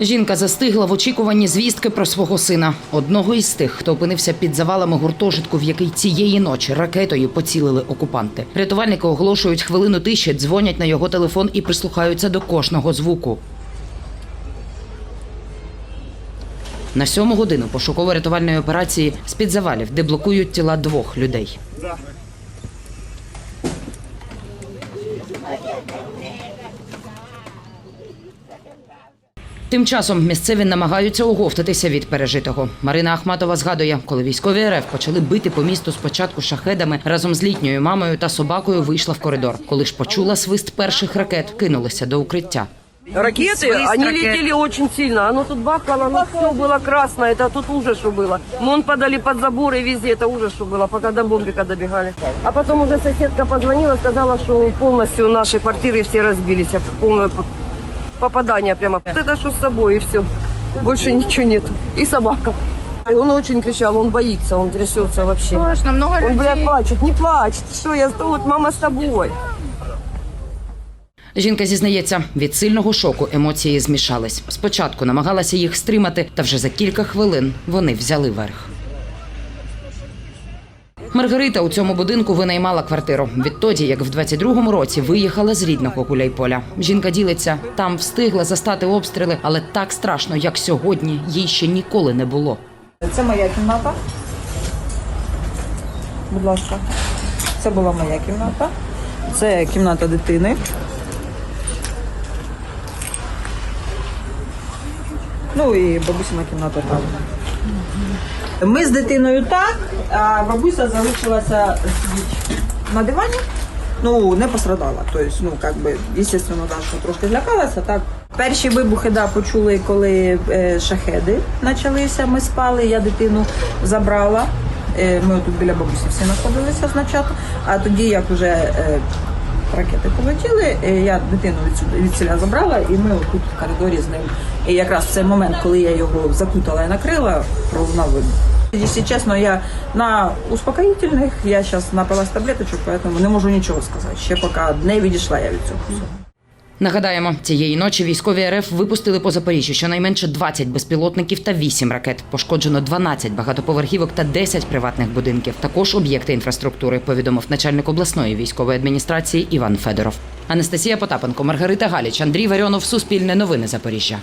Жінка застигла в очікуванні звістки про свого сина, одного із тих, хто опинився під завалами гуртожитку, в який цієї ночі ракетою поцілили окупанти. Рятувальники оголошують хвилину тиші, дзвонять на його телефон і прислухаються до кожного звуку. На сьому годину пошуково-рятувальної операції з-під завалів, де блокують тіла двох людей. Тим часом місцеві намагаються оговтатися від пережитого. Марина Ахматова згадує, коли військові РФ почали бити по місту спочатку шахедами, разом з літньою мамою та собакою вийшла в коридор. Коли ж почула свист перших ракет, кинулися до укриття. Ракеты, они летели очень сильно. Оно тут бахало, оно все было красное. Это тут ужас, что было. Вон подали под заборы везде. Это ужас, что было, пока до бомбика добегали. А потом уже соседка позвонила, сказала, что полностью наши квартиры все разбились. Попадание прямо. Вот Это что с собой и все. Больше ничего нет. И собака. И он очень кричал, он боится, он трясется вообще. Страшно, много Он, людей. бля, плачет, не плачь. Что я тут, мама с тобой. Жінка зізнається, від сильного шоку емоції змішались. Спочатку намагалася їх стримати, та вже за кілька хвилин вони взяли верх. Маргарита у цьому будинку винаймала квартиру. Відтоді, як в 22-му році виїхала з рідного Гуляйполя. Жінка ділиться, там встигла застати обстріли, але так страшно, як сьогодні, їй ще ніколи не було. Це моя кімната. Будь ласка. Це була моя кімната. Це кімната дитини. Ну і бабусина кімната там. Ми з дитиною так, а бабуся залишилася на дивані. Ну, не пострадала. Тобто, ну, як би, звісно, що трошки злякалася, так. Перші вибухи, да, почули, коли е, шахеди почалися, ми спали, я дитину забрала. Е, ми тут біля бабусі всі знаходилися спочатку, а тоді, як вже е, ракети полетіли, я дитину від, відсіля забрала, і ми тут в коридорі з ним. І якраз в цей момент, коли я його закутала і накрила, пролунав вибух. Якщо чесно, я на успокоїтельних, я зараз напилась таблеточок, поэтому не можу нічого сказати. Ще поки не відійшла я від цього. Нагадаємо, цієї ночі військові РФ випустили по Запоріжжю щонайменше 20 безпілотників та 8 ракет. Пошкоджено 12 багатоповерхівок та 10 приватних будинків. Також об'єкти інфраструктури, повідомив начальник обласної військової адміністрації Іван Федоров. Анастасія Потапенко, Маргарита Галіч, Андрій Варіонов, Суспільне новини Запоріжжя.